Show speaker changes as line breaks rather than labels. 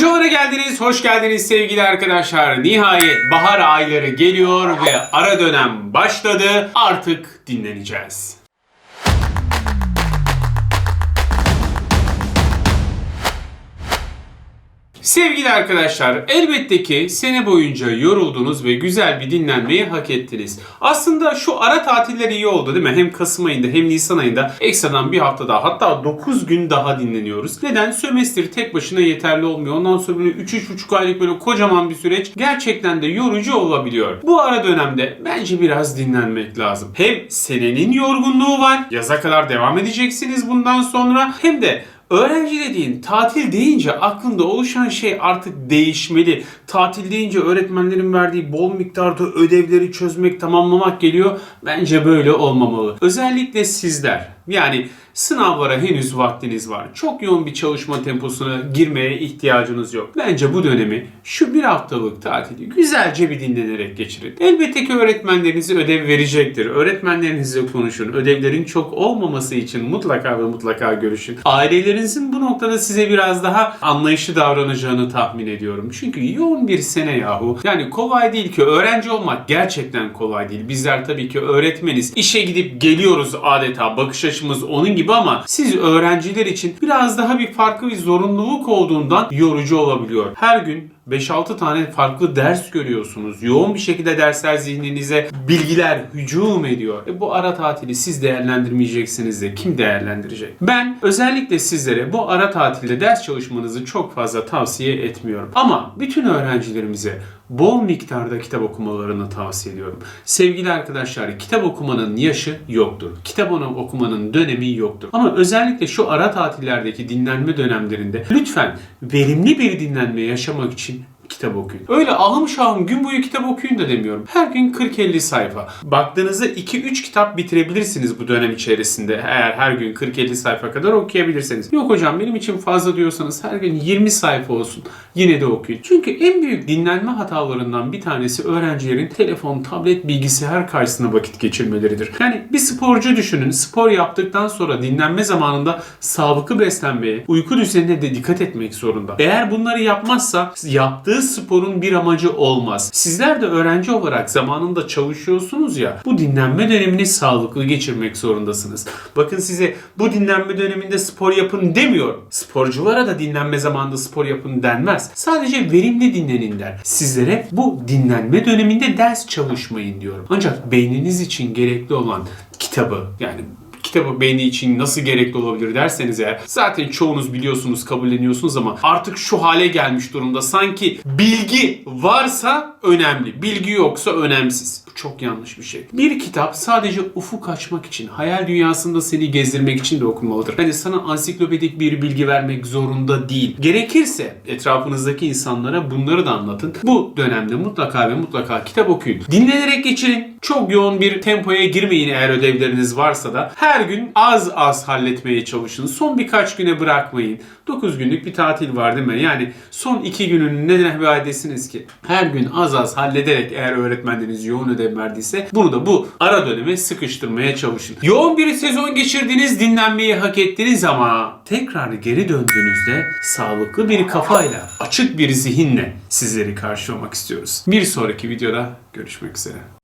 Hocalara geldiniz, hoş geldiniz sevgili arkadaşlar. Nihayet bahar ayları geliyor ve ara dönem başladı. Artık dinleneceğiz. Sevgili arkadaşlar, elbette ki sene boyunca yoruldunuz ve güzel bir dinlenmeyi hak ettiniz. Aslında şu ara tatiller iyi oldu değil mi? Hem Kasım ayında hem Nisan ayında ekstradan bir hafta daha hatta 9 gün daha dinleniyoruz. Neden? Sömestr tek başına yeterli olmuyor. Ondan sonra böyle 3-3,5 aylık böyle kocaman bir süreç gerçekten de yorucu olabiliyor. Bu ara dönemde bence biraz dinlenmek lazım. Hem senenin yorgunluğu var. Yaza kadar devam edeceksiniz bundan sonra. Hem de Öğrenci dediğin tatil deyince aklında oluşan şey artık değişmeli. Tatil deyince öğretmenlerin verdiği bol miktarda ödevleri çözmek, tamamlamak geliyor. Bence böyle olmamalı. Özellikle sizler. Yani sınavlara henüz vaktiniz var. Çok yoğun bir çalışma temposuna girmeye ihtiyacınız yok. Bence bu dönemi şu bir haftalık tatili güzelce bir dinlenerek geçirin. Elbette ki öğretmenleriniz ödev verecektir. Öğretmenlerinizle konuşun. Ödevlerin çok olmaması için mutlaka ve mutlaka görüşün. Ailelerinizin bu noktada size biraz daha anlayışlı davranacağını tahmin ediyorum. Çünkü yoğun bir sene yahu. Yani kolay değil ki öğrenci olmak gerçekten kolay değil. Bizler tabii ki öğretmeniz. İşe gidip geliyoruz adeta. Bakış açımız onun gibi ama siz öğrenciler için biraz daha bir farklı bir zorunluluk olduğundan yorucu olabiliyor. Her gün 5-6 tane farklı ders görüyorsunuz. Yoğun bir şekilde dersler zihninize bilgiler hücum ediyor. E bu ara tatili siz değerlendirmeyeceksiniz de kim değerlendirecek? Ben özellikle sizlere bu ara tatilde ders çalışmanızı çok fazla tavsiye etmiyorum. Ama bütün öğrencilerimize bol miktarda kitap okumalarını tavsiye ediyorum. Sevgili arkadaşlar kitap okumanın yaşı yoktur. Kitap okumanın dönemi yoktur. Ama özellikle şu ara tatillerdeki dinlenme dönemlerinde lütfen verimli bir dinlenme yaşamak için kitap okuyun. Öyle ahım şahım gün boyu kitap okuyun da demiyorum. Her gün 40-50 sayfa. Baktığınızda 2-3 kitap bitirebilirsiniz bu dönem içerisinde. Eğer her gün 40-50 sayfa kadar okuyabilirseniz. Yok hocam benim için fazla diyorsanız her gün 20 sayfa olsun. Yine de okuyun. Çünkü en büyük dinlenme hatalarından bir tanesi öğrencilerin telefon, tablet, bilgisayar karşısında vakit geçirmeleridir. Yani bir sporcu düşünün. Spor yaptıktan sonra dinlenme zamanında sağlıklı beslenmeye, uyku düzenine de dikkat etmek zorunda. Eğer bunları yapmazsa yaptığı sporun bir amacı olmaz. Sizler de öğrenci olarak zamanında çalışıyorsunuz ya bu dinlenme dönemini sağlıklı geçirmek zorundasınız. Bakın size bu dinlenme döneminde spor yapın demiyor. Sporculara da dinlenme zamanında spor yapın denmez. Sadece verimli dinlenin der. Sizlere bu dinlenme döneminde ders çalışmayın diyorum. Ancak beyniniz için gerekli olan kitabı yani kitabı beyni için nasıl gerekli olabilir derseniz eğer zaten çoğunuz biliyorsunuz kabulleniyorsunuz ama artık şu hale gelmiş durumda sanki bilgi varsa önemli bilgi yoksa önemsiz. Bu çok yanlış bir şey. Bir kitap sadece ufuk açmak için, hayal dünyasında seni gezdirmek için de okunmalıdır. Yani sana ansiklopedik bir bilgi vermek zorunda değil. Gerekirse etrafınızdaki insanlara bunları da anlatın. Bu dönemde mutlaka ve mutlaka kitap okuyun. Dinlenerek geçirin. Çok yoğun bir tempoya girmeyin eğer ödevleriniz varsa da. Her gün az az halletmeye çalışın. Son birkaç güne bırakmayın. 9 günlük bir tatil var değil mi? Yani son 2 günün ne nehva edesiniz ki? Her gün az az hallederek eğer öğretmenleriniz yoğun ödev verdiyse bunu da bu ara döneme sıkıştırmaya çalışın. Yoğun bir sezon geçirdiniz, dinlenmeyi hak ettiniz ama tekrar geri döndüğünüzde sağlıklı bir kafayla, açık bir zihinle sizleri karşılamak istiyoruz. Bir sonraki videoda görüşmek üzere.